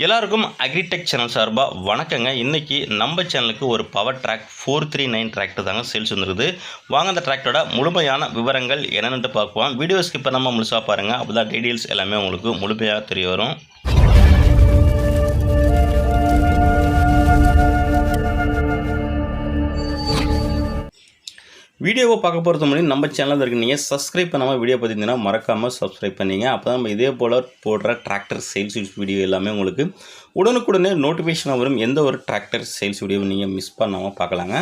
எல்லாருக்கும் agritech channel சார்பாக வணக்கங்க. இன்றைக்கி நம்ம சேனலுக்கு ஒரு Powertrac four three nine tractor தாங்க சேல்ஸ் வந்துருக்குது. வாங்க அந்த டிராக்டரோட முழுமையான விவரங்கள் என்னென்னு பார்ப்போம். வீடியோ ஸ்கிப் நம்ம முழுசாக பாருங்கள் அப்போ தான் டீட்டெயில்ஸ் எல்லாமே உங்களுக்கு முழுமையாக தெரிய வரும். வீடியோவை பார்க்க போகிறது முன்னாடி நம்ம சேனலில் இருக்க நீங்கள் சப்ஸ்கிரைப் பண்ணாமல் வீடியோ பார்த்திங்கன்னா மறக்காமல் சப்ஸ்கிரைப் பண்ணிங்க. அப்போ தான் நம்ம இதே போல் போடுற டிராக்டர் சேல்ஸ் வீடியோ எல்லாமே உங்களுக்கு உடனுக்குடனே நோட்டிஃபிகேஷன் வரும். எந்த ஒரு டிராக்டர் சேல்ஸ் வீடியோவை நீங்கள் மிஸ் பண்ணாமல் பார்க்கலாங்க.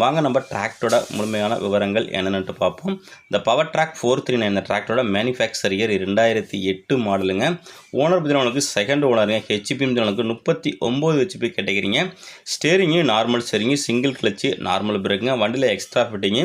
வாங்க நம்ம டிராக்டரோட முழுமையான விவரங்கள் என்னென்னு பார்ப்போம். இந்த Powertrac four three nine இந்த டிராக்டரோட மேனுஃபேக்சர் இயர் ரெண்டாயிரத்தி எட்டு மாடலுங்க ஓனர் பார்த்தீங்கன்னா செகண்ட் ஓனருங்க ஹெச்பி பார்த்தீங்கன்னா முப்பத்தி ஒம்பது HP கேட்டகிறீங்க steering normal steering single clutch normal பிரேக்குங்க வண்டியில் எக்ஸ்ட்ரா ஃபிட்டிங்கு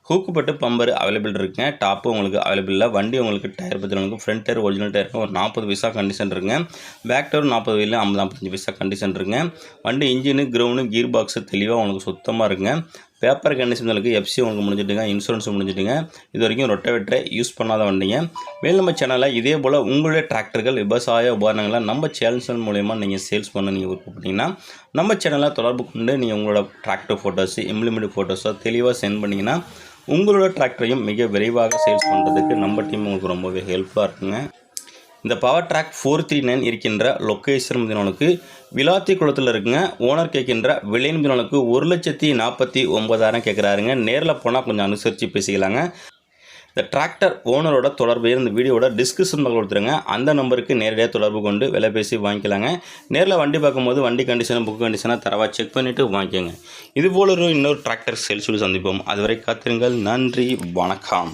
கூக்குப்பட்டு பம்பர் அவைலபிள் இருக்குங்க டாப்பு உங்களுக்கு அவைலபிள் இல்லை. வண்டி உங்களுக்கு டயர் பற்றி ஃப்ரண்ட் டயர் ஒரிஜினல் டயர் ஒரு நாற்பது பைசா கண்டிஷன் இருக்குங்க பேக் டயர் நாற்பது வயலில் ஐம்பது ஐம்பத்தஞ்சு பைசா கண்டிஷன் இருக்குங்க வண்டி இன்ஜினு கிரவுண்டு கீர் பாக்ஸு தெளிவாக உங்களுக்கு சுத்தமாக இருக்குங்க பேப்பர் கண்டிஷன் இருக்குது எஃப்சி உங்களுக்கு முடிஞ்சிட்டுங்க. இன்சூரன்ஸ் முடிஞ்சிட்டுங்க. இது வரைக்கும் ரொட்டவேட்டரை யூஸ் பண்ணாத வண்டிங்க. மேல் நம்ம சேனலில் இதே போல் உங்களுடைய டிராக்டர்கள் விவசாய உபகரணங்களை நம்ம சேனல்ஸ் மூலயமா நீங்கள் சேல்ஸ் பண்ண நீங்கள் விருப்பப்பட்டீங்கன்னா நம்ம சேனலில் தொடர்பு கொண்டு நீங்கள் உங்களோட டிராக்டர் ஃபோட்டோஸ் இம்ப்ளிமெண்ட் ஃபோட்டோஸோ தெளிவாக சென்ட் பண்ணிங்கன்னா உங்களோட டிராக்டரையும் மிக விரைவாக சேல்ஸ் பண்ணுறதுக்கு நம்ம டீம் உங்களுக்கு ரொம்பவே ஹெல்ப்ஃபுல்லாக இருக்குங்க. இந்த Powertrac four three nine இருக்கின்ற லொக்கேஷன் தினனுக்கு விளாத்தி குளத்தில் இருக்குங்க. ஓனர் கேட்கின்ற விலையின் தினனுக்கு ஒரு லட்சத்தி நாற்பத்தி ஒம்பதாயிரம் கேட்குறாருங்க நேரில் போனால் கொஞ்சம் அனுசரித்து பேசிக்கலாங்க. இந்த டிராக்டர் ஓனரோட தொடர்பு இந்த வீடியோட டிஸ்கிரிப்ஷன் பக்கம் கொடுத்துருங்க. அந்த நம்பருக்கு நேரடியாக தொடர்பு கொண்டு விலை பேசி வாங்கிக்கலாங்க. நேரில் வண்டி பார்க்கும்போது வண்டி கண்டிஷனை புக் கண்டிஷனாக தரவா செக் பண்ணிவிட்டு வாங்கிக்கோங்க. இது போல ஒரு இன்னொரு டிராக்டர் சேல்ஸ் சந்திப்போம். அதுவரை காத்திருங்கள். நன்றி. வணக்கம்.